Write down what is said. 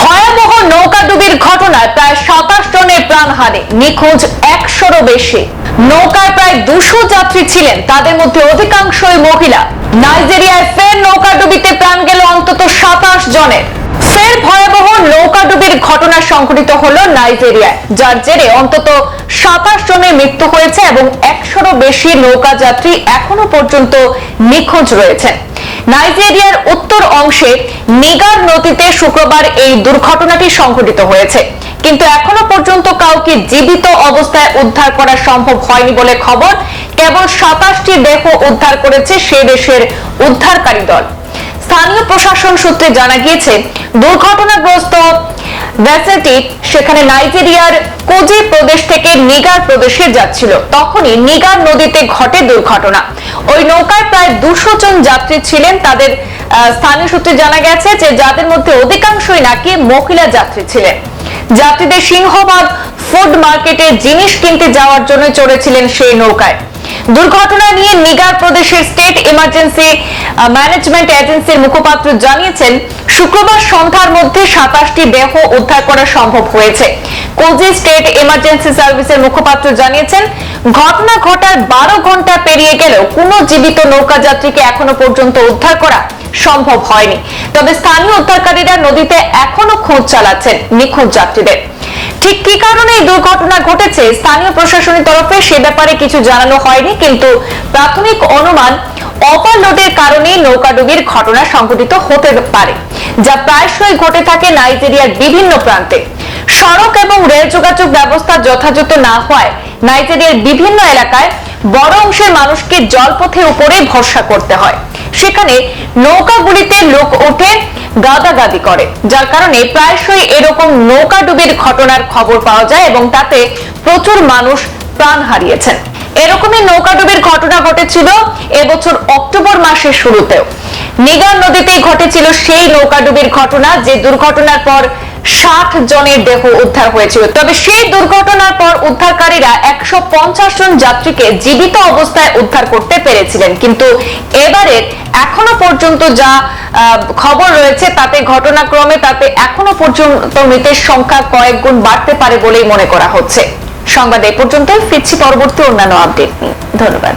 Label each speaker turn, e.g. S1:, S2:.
S1: ভয়াবহ নৌকাডুবির ঘটনায় প্রায় সাতাশ জনের প্রাণহানি নিখোঁজ একশোরও বেশি। নৌকায় প্রায় দুশো যাত্রী ছিলেন। তাদের মধ্যে অধিকাংশই মহিলা। নাইজেরিয়ায় ফের নৌকাডুবিতে প্রাণ গেল অন্তত সাতাশ জনের। ফের ভয়াবহ নৌকাডুবির ঘটনা সংঘটিত হলো নাইজেরিয়ায়, যার জেরে অন্তত সাতাশ জনের মৃত্যু হয়েছে এবং একশোরও বেশি নৌকা যাত্রী এখনও পর্যন্ত নিখোঁজ রয়েছেন। নাইজেরিয়ার উত্তর অংশে নিগার নদীতে শুক্রবার এই দুর্ঘটনাটি সংঘটিত হয়েছে। কিন্তু এখনও পর্যন্ত কাউকে জীবিত অবস্থায় উদ্ধার করা সম্ভব হয়নি বলে খবর। কেবল সাতাশটি দেহ উদ্ধার করেছে সে দেশের উদ্ধারকারী দল। স্থানীয় প্রশাসন সূত্রে জানা গিয়েছে, দুর্ঘটনাগ্রস্ত ভেসেলটি সেখানে নাইজেরিয়ার কোজি প্রদেশ থেকে নিগার প্রদেশে যাচ্ছিল। তখনই নিগার নদীতে ঘটে দুর্ঘটনা। ওই নৌকায় প্রায় দুশো জন যাত্রী ছিলেন। তাদের স্থানীয় সূত্রে জানা গেছে যে যাদের মধ্যে অধিকাংশই নাকি মহিলা যাত্রী ছিলেন। যাত্রীদের সিংহবাগ ফুড মার্কেটে জিনিস কিনতে যাওয়ার জন্য চড়েছিলেন সেই নৌকায়। দুর্ঘটনা নিয়ে নিগার প্রদেশের স্টেট ইমার্জেন্সি ম্যানেজমেন্ট এজেন্সির মুখপাত্র জানিয়েছেন, শুক্রবার সন্ধ্যার মধ্যে সাতাশটি দেহ উদ্ধার করা সম্ভব হয়েছে। কোজি স্টেট ইমার্জেন্সি সার্ভিসের মুখপাত্র জানিয়েছেন, ঘটনা ঘটার বারো ঘণ্টা পেরিয়ে গেলেও কোনো জীবিত নৌকা যাত্রীকে এখনও পর্যন্ত উদ্ধার করা সম্ভব হয়নি। তবে স্থানীয় উদ্ধারকারীরা নদীতে এখনও খোঁজ চালাচ্ছেন নিখোঁজ যাত্রীদের। ঠিক কি কারণে এই দুর্ঘটনা ঘটেছে? স্থানীয় প্রশাসনের তরফে সে ব্যাপারে কিছু জানানো হয়নি, কিন্তু প্রাথমিক অনুমান ওভারলোডের কারণে নৌকাডুবির ঘটনা সংঘটিত হতে পারে, যা প্রায়শই ঘটে থাকে নাইজেরিয়ার বিভিন্ন প্রান্তে। সড়ক এবং রেল যোগাযোগ ব্যবস্থা যথাযথ না হওয়ায় নাইজেরিয়ার বিভিন্ন এলাকায় বড় অংশের মানুষকে জলপথে উপরে ভরসা করতে হয়। সেখানে নৌকাগুলিতে লোক ওঠে গাদাগাদি করে, যার কারণে প্রায়শই এরকম নৌকা ডুবির ঘটনার খবর পাওয়া যায় এবং তাতে প্রচুর মানুষ প্রাণ হারিয়েছেন। এরকমই নৌকাডুবির ঘটনা ঘটেছিল এবছর অক্টোবর মাসের শুরুতেও। নিগার নদীতেই ঘটেছিল সেই নৌকাডুবির ঘটনা, যে দুর্ঘটনার পর ষাট জনের দেহ উদ্ধার হয়েছিল। তবে সেই দুর্ঘটনার পর উদ্ধারকারীরা একশো পঞ্চাশ জন যাত্রীকে জীবিত অবস্থায় উদ্ধার করতে পেরেছিলেন। কিন্তু এবারে এখনও পর্যন্ত যা খবর রয়েছে তাতে ঘটনাক্রমে তাতে এখনও পর্যন্ত মৃতের সংখ্যা কয়েক গুণ বাড়তে পারে বলেই মনে করা হচ্ছে। সংবাদ এ পর্যন্ত ফিরছি পরবর্তী অন্যান্য আপডেট নিয়ে। ধন্যবাদ।